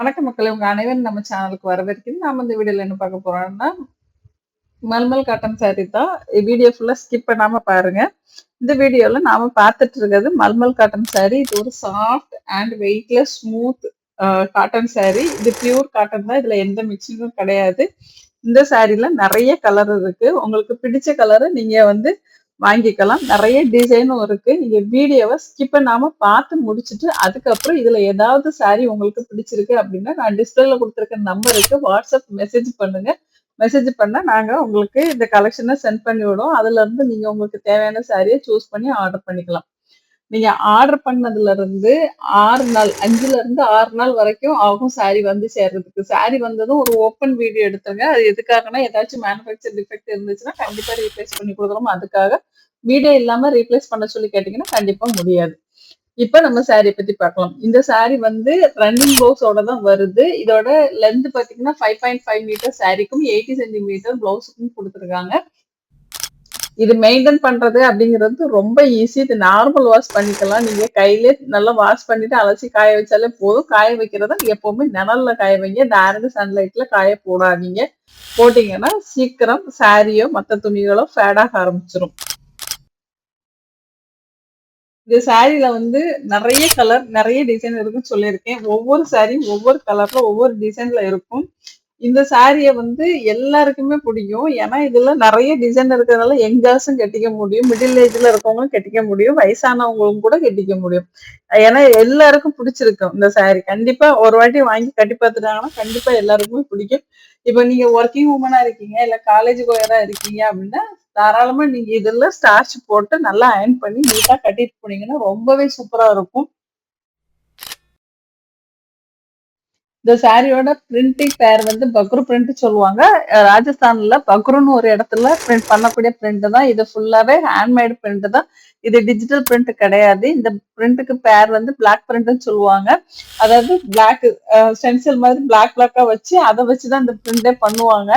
வணக்கம் மக்கள். உங்க அனைவரும் நம்ம சேனலுக்கு வரவேற்கிறது நாம இந்த வீடியோல என்ன பார்க்க போறோம்னா மல்மல் காட்டன் saree தான். வீடியோ ஃபுல்லா ஸ்கிப் பண்ணாம பாருங்க. இந்த வீடியோல நாம பார்த்துட்டு இருக்கிறது மல்மல் காட்டன் saree. இது ஒரு soft and weightless smooth cotton saree. இது பியூர் காட்டன் தான். இதுல எந்த மிக்சிங்கும் கிடையாது. இந்த சாரில நிறைய கலர் இருக்கு. உங்களுக்கு பிடிச்ச கலரை நீங்க வந்து வாங்கிக்கலாம். நிறைய டிசைனும் இருக்கு. நீங்க வீடியோவை ஸ்கிப் பண்ணாம பார்த்து முடிச்சுட்டு அதுக்கப்புறம் இதுல ஏதாவது சாரி உங்களுக்கு பிடிச்சிருக்கு அப்படின்னா நான் டிஸ்பிளேல கொடுத்துருக்க நம்பருக்கு வாட்ஸ்அப் மெசேஜ் பண்ணுங்க. மெசேஜ் பண்ணா நாங்க உங்களுக்கு இந்த கலெக்ஷனை சென்ட் பண்ணி விடுவோம். அதுல இருந்து நீங்க உங்களுக்கு தேவையான சாரியை சூஸ் பண்ணி ஆர்டர் பண்ணிக்கலாம். நீங்க ஆர்டர் பண்ணதுல இருந்து ஆறு நாள் அஞ்சுல இருந்து ஆறு நாள் வரைக்கும் ஆகும் சாரி வந்து சேர்றதுக்கு. சாரி வந்ததும் ஒரு ஓப்பன் வீடியோ எடுத்துருங்க. அது எதுக்காகனா ஏதாச்சும் மேனுஃபேக்சர் டிஃபெக்ட் இருந்துச்சுன்னா கண்டிப்பா ரீப்ளேஸ் பண்ணி கொடுக்குறோம் அதுக்காக வீடியோ இல்லாம ரீப்ளேஸ் பண்ண சொல்லி கேட்டீங்கன்னா கண்டிப்பா முடியாது. இப்ப நம்ம சாரியை பத்தி பார்க்கலாம். இந்த சாரி வந்து ரன்னிங் ப்ளவுஸோட தான் வருது. இதோட லென்த் பாத்தீங்கன்னா ஃபைவ் பாயிண்ட் ஃபைவ் மீட்டர் சாரிக்கும் எயிட்டி சென்டிமீட்டர் ப்ளவுஸுக்கும் கொடுத்துருக்காங்க. இது மெயின்டைன் பண்றது அப்படிங்கிறது ரொம்ப ஈஸி இது நார்மல் வாஷ் பண்ணிக்கலாம். நீங்க கையிலே நல்லா வாஷ் பண்ணிட்டு அலசி காய வச்சாலே போதும். காய வைக்கிறத எப்பவுமே நிழல்ல காய வைங்க. டேரக்ட் சன்லைட்ல காய போடாதீங்க. போட்டீங்கன்னா சீக்கிரம் சாரியோ மற்ற துணிகளோ ஃபேடாக ஆரம்பிச்சிடும் இந்த சாரியில வந்து நிறைய கலர் நிறைய டிசைன் இருக்குன்னு சொல்லியிருக்கேன். ஒவ்வொரு சாரியும் ஒவ்வொரு கலர்ல ஒவ்வொரு டிசைன்ல இருக்கும். இந்த சாரியை வந்து எல்லாருக்குமே பிடிக்கும். ஏன்னா இதுல நிறைய டிசைன் இருக்கிறதுனால யங்கார்ஸும் கட்டிக்க முடியும். மிடில் ஏஜ்ல இருக்கவங்களும் கட்டிக்க முடியும். வயசானவங்களும் கூட கட்டிக்க முடியும். ஏன்னா எல்லாருக்கும் பிடிச்சிருக்கும் இந்த சாரி கண்டிப்பா ஒரு வாட்டி வாங்கி கட்டி பார்த்துட்டாங்கன்னா கண்டிப்பா எல்லாருக்குமே பிடிக்கும். இப்ப நீங்க ஒர்க்கிங் உமனா இருக்கீங்க இல்ல காலேஜ் கோயரா இருக்கீங்க அப்படின்னா தாராளமா நீங்க இதுல ஸ்டார்ச் போட்டு நல்லா அயன் பண்ணி நீட்டா கட்டிட்டு போனீங்கன்னா ரொம்பவே சூப்பரா இருக்கும். இந்த சாரியோட பிரிண்டிங் பேர் வந்து பக்ரு பிரிண்ட் சொல்லுவாங்க. ராஜஸ்தான்ல பக்ருன்னு ஒரு இடத்துல பிரிண்ட் பண்ணக்கூடிய பிரிண்ட் தான். இது ஃபுல்லாவே ஹேண்ட்மேட் பிரிண்ட் தான். இது டிஜிட்டல் பிரிண்ட் கிடையாது. இந்த பிரிண்ட்டுக்கு பேர் வந்து பிளாக் பிரிண்ட்னு சொல்லுவாங்க. அதாவது பிளாக் ஸ்டென்சில் மாதிரி பிளாக் பிளாக்கா வச்சு அதை வச்சுதான் இந்த பிரிண்டே பண்ணுவாங்க.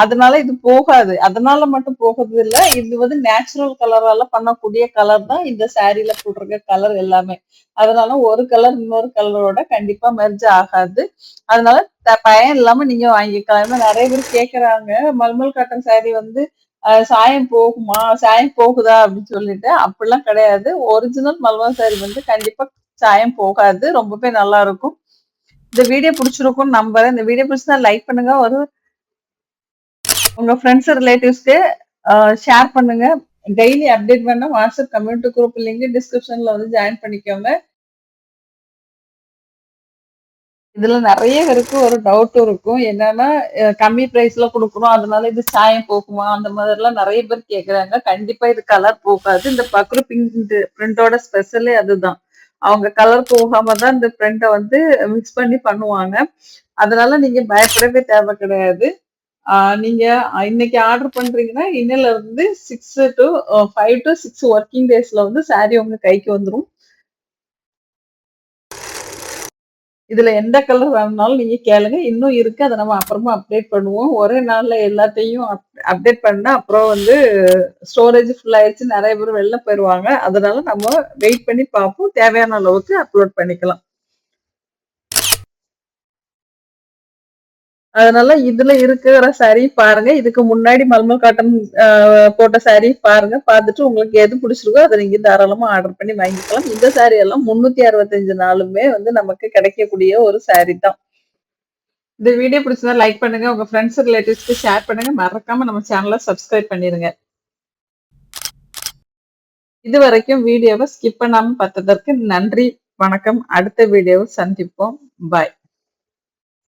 அதனால இது போகாது. அதனால மட்டும் போகிறது இல்ல இது வந்து நேச்சுரல் கலரால பண்ணக்கூடிய கலர் தான் இந்த சாரீல போட்டிருக்க கலர் எல்லாமே. அதனால ஒரு கலர் இன்னொரு கலரோட கண்டிப்பா மெர்ஜ் ஆகாது. அதனால பயன் இல்லாம நீங்க வாங்கிக்கலாம். ஏன்னா நிறைய பேர் கேக்குறாங்க மல்மல் காட்டன் சாரி வந்து சாயம் போகுமா? சாயம் போகுதா? அப்படின்னு சொல்லிட்டு. அப்படிலாம் கிடையாது. ஒரிஜினல் மல்மல் சாரி வந்து கண்டிப்பா சாயம் போகாது. ரொம்பவே நல்லா இருக்கும். இந்த வீடியோ பிடிச்சிருக்கும் நம்புறேன். இந்த வீடியோ பிடிச்சா லைக் பண்ணுங்க. ஒரு உங்க ஃப்ரெண்ட்ஸ் ரிலேட்டிவ்ஸ்க்கு ஷேர் பண்ணுங்க. டெய்லி அப்டேட் வேணா வாட்ஸ்அப் கம்யூனிட்டி குரூப் லிங்க் டிஸ்கிரிப்ஷன்ல வந்து ஜாயின் பண்ணிக்கோங்க. இதுல நிறைய பேருக்கு ஒரு டவுட் இருக்கும். என்னன்னா கம்மி பிரைஸ்ல கொடுக்குறோம் அதனால இது சாயம் போகுமா? அந்த மாதிரி எல்லாம் நிறைய பேர் கேக்குறாங்க. கண்டிப்பா இது கலர் போகாது. இந்த பக்ரு பிங்க் பிரிண்டோட ஸ்பெஷலே அதுதான். அவங்க கலர் போகாம தான் இந்த பிரிண்டை வந்து மிக்ஸ் பண்ணி பண்ணுவாங்க. அதனால நீங்க பயப்படவே தேவை கிடையாது. நீங்க இன்னைக்கு ஆர்டர் பண்றீங்கன்னா இன்னில இருந்து six to five to six working டேஸ்ல வந்து சாரி உங்க கைக்கு வந்துடும் இதுல எந்த கலர் வேணும்னாலும் நீங்க கேளுங்க. இன்னும் இருக்கு. அதை நம்ம அப்புறமா அப்டேட் பண்ணுவோம். ஒரே நாள்ல எல்லாத்தையும் அப்டேட் பண்ணா அப்புறம் வந்து ஸ்டோரேஜ் ஃபுல் ஆயிடுச்சு நிறைய பேர் வெளில போயிடுவாங்க அதனால நம்ம வெயிட் பண்ணி பார்ப்போம். தேவையான அளவுக்கு அப்லோட் பண்ணிக்கலாம். அதனால இதுல இருக்கிற சாரி பாருங்க. இதுக்கு முன்னாடி மல்மல் காட்டன் போட்ட சாரி பாருங்க. பார்த்துட்டு உங்களுக்கு எது பிடிச்சிருக்கோ அதை நீங்க தாராளமா ஆர்டர் பண்ணி வாங்கிக்கலாம். இந்த சாரி எல்லாம் முன்னூத்தி அறுபத்தஞ்சு நாளுமே வந்து நமக்கு கிடைக்கக்கூடிய ஒரு சாரி தான். இந்த வீடியோ பிடிச்சதா லைக் பண்ணுங்க. உங்க ஃப்ரெண்ட்ஸ் ரிலேட்டிவ்ஸ்க்கு ஷேர் பண்ணுங்க. மறக்காம நம்ம சேனலை சப்ஸ்கிரைப் பண்ணிருங்க. இது வரைக்கும் வீடியோவை ஸ்கிப் பண்ணாம பார்த்ததற்கு நன்றி. வணக்கம். அடுத்த வீடியோவை சந்திப்போம். பாய்